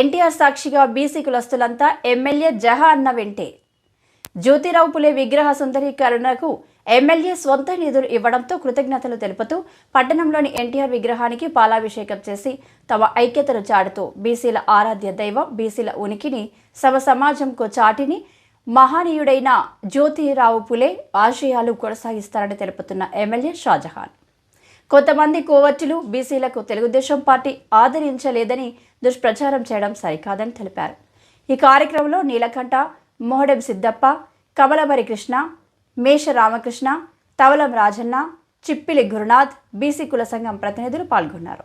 ఎన్టీఆర్ సాక్షిగా BC కులస్తులంతా MLA జహా అన్న వెంటే. జ్యోతిరావు పులే విగ్రహ సుందరీకరణకు ఎమ్మెల్యే సొంత నిధులు ఇవ్వడంతో కృతజ్ఞతలు తెలుపుతూ పట్టణంలోని ఎన్టీఆర్ విగ్రహానికి పాలాభిషేకం చేసి తమ ఐక్యతను చాటుతూ బీసీల ఆరాధ్య దైవం బీసీల ఉనికిని సమ సమాజంకు చాటిని మహానీయుడైన జ్యోతిరావు పులే ఆశయాలు కొనసాగిస్తారని తెలుపుతున్న ఎమ్మెల్యే షాజహాన్. కొంతమంది కోవర్టులు బీసీలకు తెలుగుదేశం పార్టీ ఆదరించలేదని దుష్ప్రచారం చేయడం సరికాదని తెలిపారు. ఈ కార్యక్రమంలో నీలకంఠ మోహడెం సిద్దప్ప కమలమరి కృష్ణ మేష రామకృష్ణ తవలం రాజన్న చిప్పిలి గురునాథ్ బీసీ కుల సంఘం ప్రతినిధులు పాల్గొన్నారు.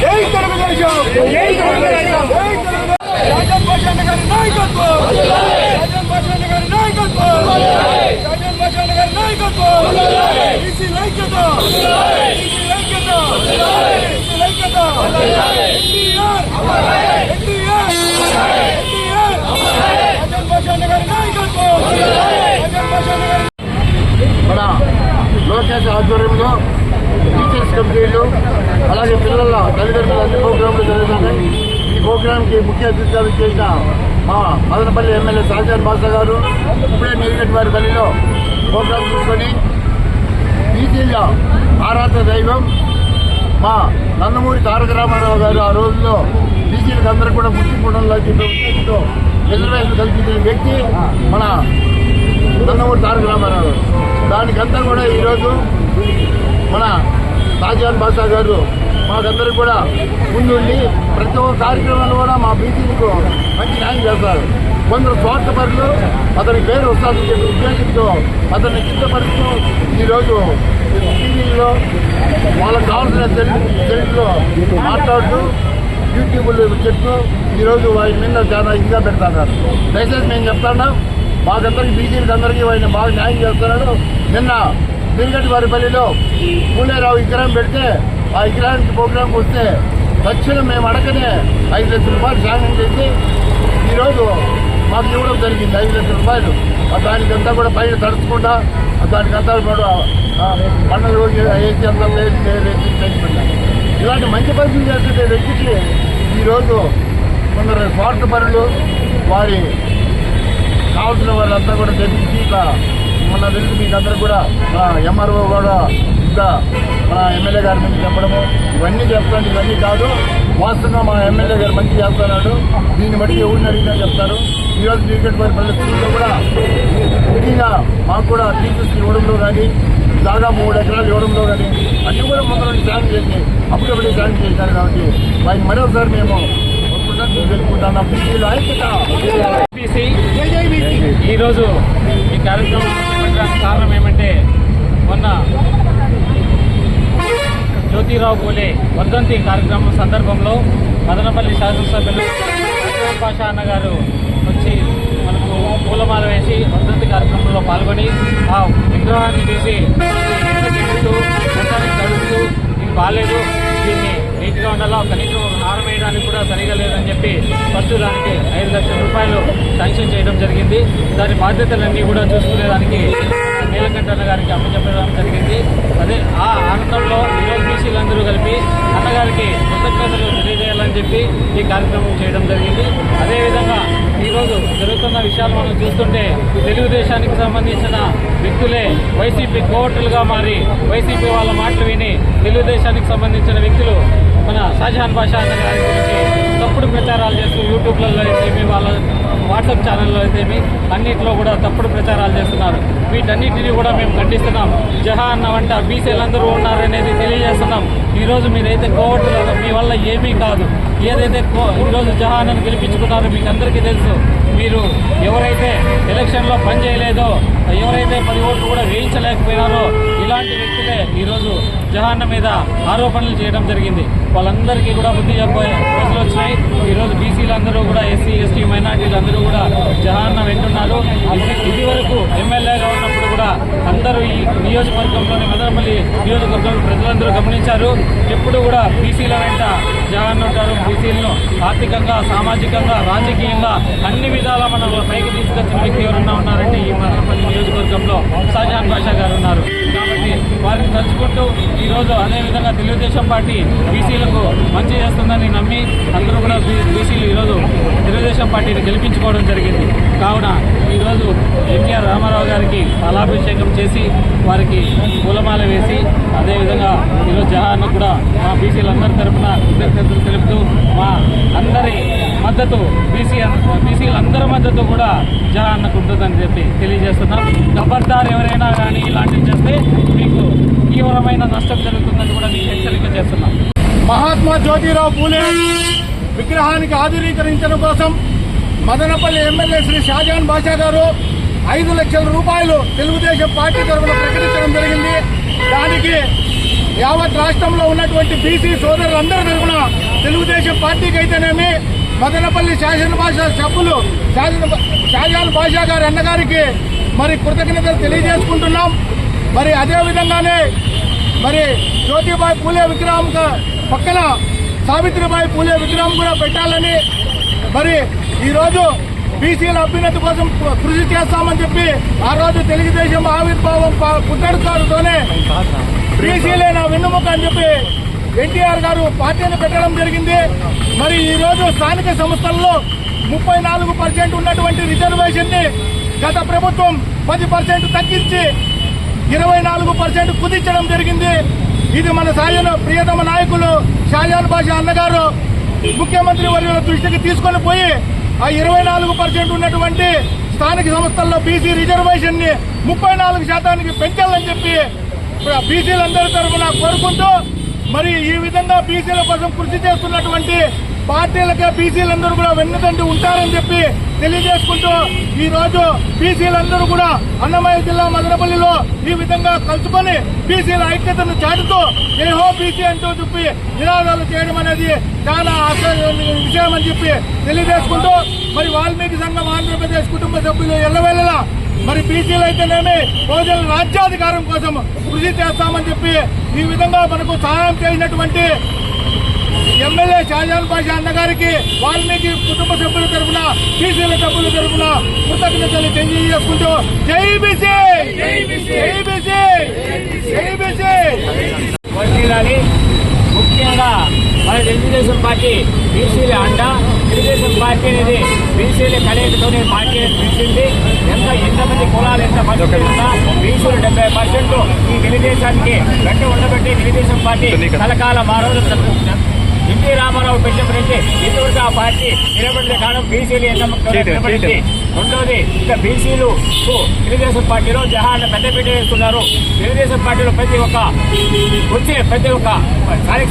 జై తెలుగుదేశం జై తెలుగుదేశం రాజన్ భూషణ్ గారి నాయకత్వం రాజన్ భూషణ్ గారి నాయకత్వం రాజన్ భూషణ్ గారి నాయకత్వం బీసీ ఐక్యత బీసీ ఐక్యత బీసీ ఐక్యత ఎన్టీఆర్ ఎన్టీఆర్ ఎన్టీఆర్ రాజన్ భూషణ్ గారి నాయకత్వం రాజన్ భూషణ్ గారి మన లోకేష్ ఆధ్వర్యంలో టీచర్స్ కమిటీలు అలాగే పిల్లల తల్లిదండ్రుల అన్ని ప్రోగ్రాంలు జరుగుతున్నాయి ఈ ప్రోగ్రాంకి ముఖ్య అతిథిగా చేసిన మా మదనపల్లి ఎమ్మెల్యే సహజాన్ బాసా గారు ఇప్పుడే నీలగడ్డి వారి పల్లిలో ప్రోగ్రాం తీసుకొని బీసీల ఆరాధ దైవం మా నందమూరి తారక రామారావు గారు ఆ రోజుల్లో బీసీలకు అందరూ కూడా గుర్తింపుడంలో చెప్పే ఉద్దేశంతో రిజర్వేషన్ కల్పించిన వ్యక్తి మన నందమూరి తారక రామారావు దానికంతా కూడా ఈరోజు మన షాజహాన్ బాషా గారు మాకందరికి కూడా ముందుండి ప్రతి ఒక్క కార్యక్రమంలో కూడా మా బీసీలకు మంచి న్యాయం చేస్తారు. కొందరు స్వార్థపరులు అతని పేరు వస్తుందని చెప్పి ఉద్దేశంతో అతన్ని కిందపరుస్తూ ఈరోజు టీవీలో వాళ్ళకి కావాల్సిన తెలుగు తెలుగులో మాట్లాడుతూ యూట్యూబ్లో చెప్తూ ఈరోజు వారి మీద చాలా ఇదిగా పెడతారు దయచేసి మేము చెప్తాను మాకందరికి బీజేపీకి అందరికీ ఆయన బాగా న్యాయం చేస్తున్నాడు. నిన్న తిరుగటి వారిపల్లిలో పూలేరావు విగ్రహం పెడితే ఆ విగ్రహానికి ప్రోగ్రాంకి వస్తే తక్షణం మేము అడగనే ఐదు లక్షల రూపాయలు శాంక్షన్ చేసి ఈరోజు మాకు ఇవ్వడం జరిగింది. ఐదు లక్షల రూపాయలు. దానికంతా కూడా పైన తడుచుకుంటా దానికంతా కూడా ఆ, పండుగ రోజు వేసి అంతా ఇలాంటి మంచి పరిస్థితులు చేస్తుంటే వ్యక్తికి ఈరోజు కొందరు స్వార్థపరులు వారి కావాల్సిన వాళ్ళంతా కూడా తెప్పించి ఇట్లా మొన్న తెలుసు మీకు అందరూ కూడా ఎంఆర్ఓ కూడా ఇంకా మన ఎమ్మెల్యే గారి మీద చెప్పడము. ఇవన్నీ చెప్తాను ఇవన్నీ కాదు. వాస్తవంగా మా ఎమ్మెల్యే గారు మంచి చేస్తున్నాడు. దీన్ని బట్టి ఎవరిని అడిగినా చెప్తారు. ఈరోజు క్రికెట్ వారి పరిస్థితుల్లో కూడా ముఖ్యంగా మాకు కూడా టీచర్స్ ఇవ్వడంలో కానీ దాదాపు మూడు ఎకరాలు ఇవ్వడంలో కానీ అన్నీ కూడా ముందు నుండి చేసి అప్పుడప్పుడే సాయం చేశారు కాబట్టి వారికి మరోసారి మేము తెలుపుకుంటున్నాం ఈరోజు ఈ కార్యక్రమం కారణం ఏమంటే మొన్న జ్యోతిరావు పూలే వర్ధంతి కార్యక్రమం సందర్భంలో మదనపల్లి శాసనసభ్యులు పాషా అన్న గారు వచ్చి మనకు పూలమాల వేసి వర్ధంతి కార్యక్రమంలో పాల్గొని ఆ విగ్రహాన్ని తీసి చెట్టు మొత్తానికి ఇది బాగాలేదు దీన్ని నీట్గా ఉండాలా కనీసం హారం వేయడానికి కూడా సరిగా లేదని చెప్పి ఫస్ట్ దానికి ఐదు లక్షల రూపాయలు శాంక్షన్ చేయడం జరిగింది. దాని బాధ్యతలన్నీ కూడా చూసుకునేదానికి నీలకంఠ గారికి అప్పచెప్పడం జరిగింది. అదే ఆ ఆనందంలో ఈరోజు బీసీలందరూ కలిపి అన్నగారికి కృతజ్ఞతలు తెలియజేయాలని చెప్పి ఈ కార్యక్రమం చేయడం జరిగింది. అదేవిధంగా ఈరోజు జరుగుతున్న విషయాలు మనం చూస్తుంటే తెలుగుదేశానికి సంబంధించిన వ్యక్తులే వైసీపీ కోర్టులుగా మారి వైసీపీ వాళ్ళ మాటలు విని తెలుగుదేశానికి సంబంధించిన వ్యక్తులు మన షాజహాన్ బాషా అన్న గారి గురించి తప్పుడు ప్రచారాలు చేస్తూ యూట్యూబ్లలో అయితేమి వాళ్ళ వాట్సాప్ ఛానల్లో అయితేమి అన్నింటిలో కూడా తప్పుడు ప్రచారాలు చేస్తున్నారు. వీటన్నిటిని కూడా మేము ఖండిస్తున్నాం. జహా అన్న వంట బీసీలందరూ ఉన్నారనేది తెలియజేస్తున్నాం. ఈరోజు మీరైతే కోవట్లేదు మీ వల్ల ఏమీ కాదు. ఏదైతే కో- ఈరోజు జహానను గెలిపించుకున్నారో మీకు అందరికీ తెలుసు. మీరు ఎవరైతే ఎలక్షన్లో పని చేయలేదో ఎవరైతే పది ఓట్లు కూడా వేయించలేకపోయినారో ఇలాంటి వ్యక్తులే ఈరోజు జహాన్న మీద ఆరోపణలు చేయడం జరిగింది. వాళ్ళందరికీ కూడా బుద్ధి చెప్పే రోజులు వచ్చినాయి. ఈరోజు బీసీలందరూ కూడా ఎస్సీ ఎస్టీ మైనార్టీలు అందరూ కూడా జహాన్న వెంటున్నారు. ఇది వరకు ఎమ్మెల్యేగా ఉన్నప్పుడు కూడా అందరూ ఈ నియోజకవర్గంలోని మదనపల్లి నియోజకవర్గంలో ప్రజలందరూ గమనించారు. ఎప్పుడు కూడా బీసీల వెంట జహాన్న బీసీలను ఆర్థికంగా సామాజికంగా రాజకీయంగా అన్ని విధాలా మన పైకి తీసుకొచ్చిన వ్యక్తి ఎవరన్నా ఉన్నారంటే ఈ మదనపల్లి నియోజకవర్గంలో షాజహాన్ బాషా గారు ఉన్నారు. కాబట్టి వారిని తలుచుకుంటూ ఈరోజు అదేవిధంగా తెలుగుదేశం పార్టీ బీసీలకు మంచి చేస్తుందని నమ్మి అందరూ కూడా బీసీలు ఈరోజు పార్టీని గెలిపించుకోవడం జరిగింది. కావున ఈరోజు ఎన్టీఆర్ రామారావు గారికి పాలాభిషేకం చేసి వారికి పూలమాల వేసి అదేవిధంగా ఈరోజు జహాన్ కూడా మా బీసీలందరి తరఫున కృతజ్ఞతలు తెలుపుతూ మా అందరి మద్దతు బీసీ బీసీలందరి మద్దతు కూడా జహాన్నకు ఉంటుందని చెప్పి తెలియజేస్తున్నాం. ఖబర్దార్ ఎవరైనా కానీ ఇలాంటివి చేస్తే మీకు తీవ్రమైన నష్టం జరుగుతుందని కూడా మీకు హెచ్చరిక చేస్తున్నాం. మహాత్మా జ్యోతిరావు పూలే విగ్రహానికి ఆధునీకరించడం కోసం మదనపల్లి ఎమ్మెల్యే శ్రీ షాజహాన్ బాషా గారు ఐదు లక్షల రూపాయలు తెలుగుదేశం పార్టీ తరఫున ప్రకటించడం జరిగింది. దానికి యావత్ రాష్ట్రంలో ఉన్నటువంటి బీసీ సోదరులందరి తరఫున తెలుగుదేశం పార్టీకి అయితేనేమి మదనపల్లి శాసన భాష సభ్యులు శాసన షాజాన్ బాషా గారి అన్నగారికి మరి కృతజ్ఞతలు తెలియజేసుకుంటున్నాం. మరి అదే విధంగానే మరి జ్యోతిబాయి పూలే విగ్రహం పక్కన సావిత్రిబాయి పూలే విగ్రహం కూడా పెట్టాలని మరి ఈరోజు బీసీల అభ్యున్నతి కోసం కృషి చేస్తామని చెప్పి ఆ రోజు తెలుగుదేశం ఆవిర్భావం ప- పుట్టడుతోనే బీసీలే నా వెన్నుముక అని చెప్పి ఎన్టీఆర్ గారు పార్టీని పెట్టడం జరిగింది. మరి ఈరోజు స్థానిక సంస్థల్లో ముప్పై నాలుగు పర్సెంట్ ఉన్నటువంటి రిజర్వేషన్ని గత ప్రభుత్వం పది పర్సెంట్ తగ్గించి ఇరవై నాలుగు పర్సెంట్ కుదించడం జరిగింది. ఇది మన సాయన ప్రియతమ నాయకులు షాజాన్ బాషా అన్నగారు ముఖ్యమంత్రి వర్యుల దృష్టికి తీసుకొని పోయి ఆ ఇరవై నాలుగు పర్సెంట్ ఉన్నటువంటి స్థానిక సంస్థల్లో బీసీ రిజర్వేషన్ని ముప్పై నాలుగు శాతానికి పెంచాలని చెప్పి బీసీలందరి తరఫున కోరుకుంటూ మరి ఈ విధంగా బీసీల కోసం కృషి చేస్తున్నటువంటి పార్టీలకే బీసీలందరూ కూడా వెన్నుదండి ఉంటారని చెప్పి తెలియజేసుకుంటూ ఈ రోజు బీసీలందరూ కూడా అన్నమయ్య జిల్లా మదనపల్లిలో ఈ విధంగా కలుసుకొని బీసీల ఐక్యతను చాటుతూ ఏహో బీసీ అంటూ చెప్పి నినాదాలు చేయడం అనేది చాలా ఆశ్చర్య విషయం అని చెప్పి తెలియజేసుకుంటూ మరి వాల్మీకి సంఘం ఆంధ్రప్రదేశ్ కుటుంబ సభ్యులు ఎల్లవేళలా మరి బీసీలు అయితేనేమి ప్రజల రాజ్యాధికారం కోసం కృషి చేస్తామని చెప్పి ఈ విధంగా మనకు సహాయం చేసినటువంటి ఎమ్మెల్యే షాజాన్ బాషా అన్న గారికి వాల్మీకి కుటుంబ సభ్యుల తరఫున బీసీల సభ్యుల తరఫున కృతజ్ఞతలు తెలియజేసుకుంటూ జై బీసీ! జై బీసీ! జై బీసీ! వర్ధిల్లాలి ముఖ్యంగా మన తెలుగుదేశం పార్టీ బీసీల అండ. తెలుగుదేశం పార్టీ అనేది బీసీల కలయికతోనే పార్టీ పిలిచింది ఎంత ఎంతమంది కులాలు ఎంత పర్సెంట్ ఉన్నా బీసీలు డెబ్బై పర్సెంట్ ఈ తెలుగుదేశానికి గట్టి ఉండబట్టి తెలుగుదేశం పార్టీ కలకాల మానవులు ఎన్టీ రామారావు పెట్టినప్పటి నుంచి ఇంతవరకు ఆ పార్టీ నిలబడిన కారణం బీసీలు ఎంత నిలబడింది. రెండోది ఇంకా బీసీలు తెలుగుదేశం పార్టీలో జహాన్ పెద్దపీట వేస్తున్నారు. తెలుగుదేశం పార్టీలో ప్రతి ఒక్క వచ్చే ప్రతి ఒక్క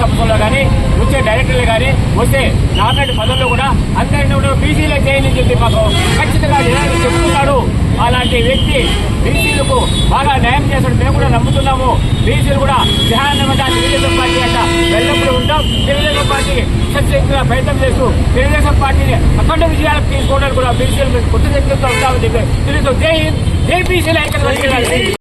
సంస్థల్లో కానీ వచ్చే డైరెక్టర్లు కానీ వచ్చే నామినేట్ పదవుల్లో కూడా అందరినీ కూడా బీసీలే చేయని చెప్పి మాకు. ఖచ్చితంగా చెప్తున్నాడు లాంటి వ్యక్తి బీసీలకు బాగా న్యాయం చేస్తాడు మేము కూడా నమ్ముతున్నాము. బీసీలు కూడా జహాన్నమంగా తెలుగుదేశం పార్టీ అంట. వెళ్ళప్పుడు ఉంటాం. తెలుగుదేశం పార్టీ శక్తిగా ప్రయత్నం చేస్తూ తెలుగుదేశం పార్టీని అఖండ విజయాలకు తీసుకోవడానికి కూడా బీసీలు కొత్త శక్తితో ఉంటామని చెప్పి తెలుగుతో జై హింద్. జై బీసీలు